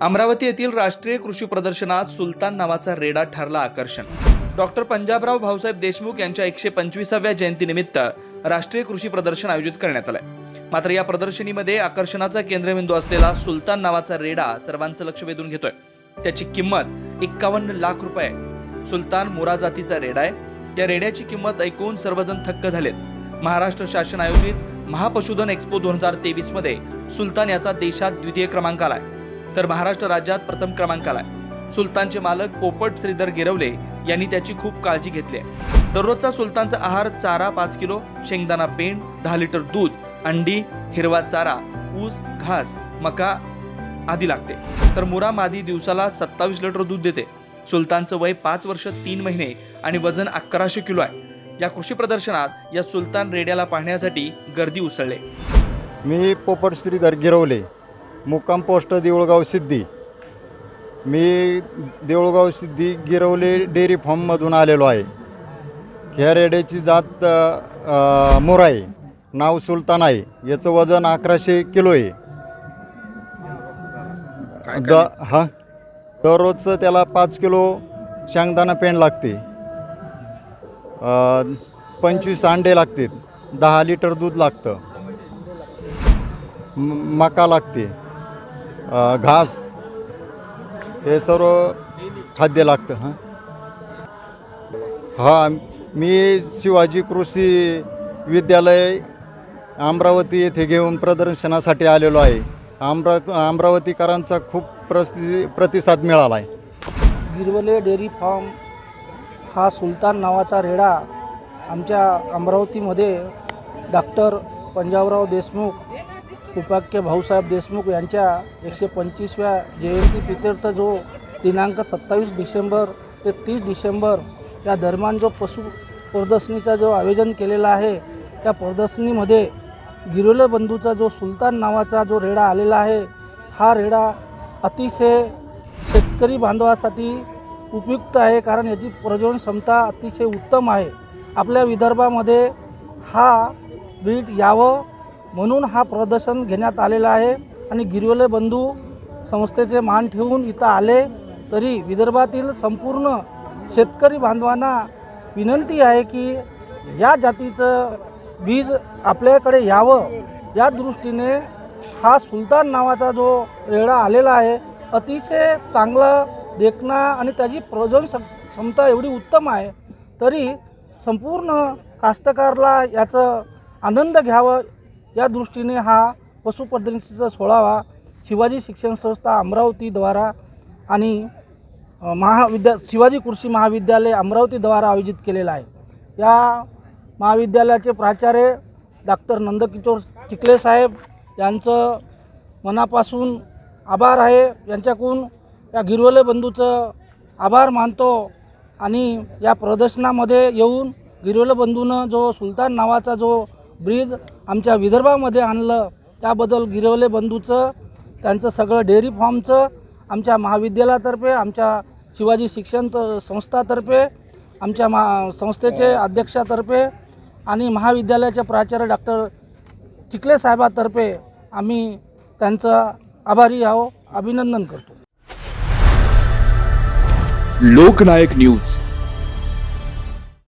अमरावती येथील राष्ट्रीय कृषी प्रदर्शनात सुलतान नावाचा रेडा ठरला आकर्षण. डॉक्टर पंजाबराव भाऊसाहेब देशमुख यांच्या एकशे पंचवीसाव्या जयंतीनिमित्त राष्ट्रीय कृषी प्रदर्शन आयोजित करण्यात आलंय. मात्र या प्रदर्शनीमध्ये आकर्षणाचा केंद्रबिंदू असलेला सुलतान नावाचा रेडा सर्वांचं लक्ष वेधून घेतोय. त्याची किंमत एक्कावन्न लाख रुपये सुलतान मोरा जातीचा रेडा आहे. या रेड्याची किंमत ऐकून सर्वजण थक्क झालेत. महाराष्ट्र शासन आयोजित महापशुधन एक्स्पो दोन हजार तेवीसमध्ये सुलतान याचा देशात द्वितीय क्रमांक आलाय. तर महाराष्ट्र राज्यात प्रथम क्रमांकाला आहे. सुलतानचे मालक पोपट श्रीधर गिरवले यांनी त्याची खूप काळजी घेतली आहे. दररोजचा सुलतानचा आहार चारा पाच किलो शेंगदाणा पेंड दहा लिटर दूध अंडी हिरवा चारा ऊस घास मका आदी लागते. तर मुरा मादी दिवसाला सत्तावीस लिटर दूध देते. सुलतानचं वय पाच वर्ष तीन महिने आणि वजन अकराशे किलो आहे. या कृषी प्रदर्शनात या सुलतान रेड्याला पाहण्यासाठी गर्दी उसळले. मी पोपट श्रीधर गिरवले. मुक्काम पोस्ट देऊळगाव सिद्धी. मी देऊळगाव सिद्धी गिरवले डेअरी फार्ममधून आलेलो आहे. ह्या रेड्याची जात मोर आहे नाव सुलतान आहे. याचं वजन अकराशे किलो आहे. द हां? दररोजचं त्याला पाच किलो शेंगदाणा पेंड लागते. पंचवीस अंडे लागतात दहा लिटर दूध लागतं. मका लागते. घास हे सर्व खाद्य लागतं हां. हां मी शिवाजी कृषी विद्यालय अमरावती येथे घेऊन प्रदर्शनासाठी आलेलो आहे. अमरा अमरावतीकरांचा खूप प्रति प्रतिसाद मिळाला आहे बिरवले डेअरी फार्म हा सुलतान नावाचा रेडा आमच्या अमरावतीमध्ये डॉक्टर पंजाबराव देशमुख उपाख्य भाऊसाहेब देशमुख यांच्या एकशे पंचवीसव्या जयंती प्रित्यर्थ जो दिनांक सत्तावीस डिसेंबर ते तीस डिसेंबर या दरम्यान जो पशु प्रदर्शनीचा जो आयोजन केलेला आहे त्या प्रदर्शनीमध्ये गिरोले बंधूचा जो सुलतान नावाचा जो रेडा आलेला आहे हा रेडा अतिशय शेतकरी बांधवासाठी उपयुक्त आहे कारण याची प्रजनन क्षमता अतिशय उत्तम आहे. आपल्या विदर्भामध्ये हा बीट यावं म्हणून हा प्रदर्शन घेण्यात आलेला आहे आणि गिरवले बंधू संस्थेचे मान ठेवून इथं आले तरी विदर्भातील संपूर्ण शेतकरी बांधवांना विनंती आहे की या जातीचं बीज आपल्याकडे यावं. या दृष्टीने हा सुलतान नावाचा जो रेडा आलेला आहे अतिशय चांगला देखणा आणि त्याची प्रजन क्षमता एवढी उत्तम आहे तरी संपूर्ण कास्तकारला याचं आनंद घ्यावं या दृष्टीने हा पशुप्रदर्शनीचा सोळावा शिवाजी शिक्षण संस्था अमरावतीद्वारा आणि महाविद्या शिवाजी कृषी महाविद्यालय अमरावतीद्वारा आयोजित केलेला आहे. या महाविद्यालयाचे प्राचार्य डॉक्टर नंदकिशोर चिखले साहेब यांचं मनापासून आभार आहे. यांच्याकडून या गिरवले बंधूचं आभार मानतो आणि या प्रदर्शनामध्ये येऊन गिरवले बंधूनं जो सुलतान नावाचा जो ब्रिज आमच्या विदर्भामध्ये आणलं त्याबद्दल गिरवले बंधूचं त्यांचं सगळं डेअरी फार्मचं आमच्या महाविद्यालयातर्फे आमच्या शिवाजी शिक्षण त- संस्थातर्फे आमच्या मा संस्थेचे अध्यक्षातर्फे आणि महाविद्यालयाचे प्राचार्य डॉक्टर चिखले साहेबातर्फे आम्ही त्यांचं आभारी आहो अभिनंदन करतो. लोकनायक न्यूज.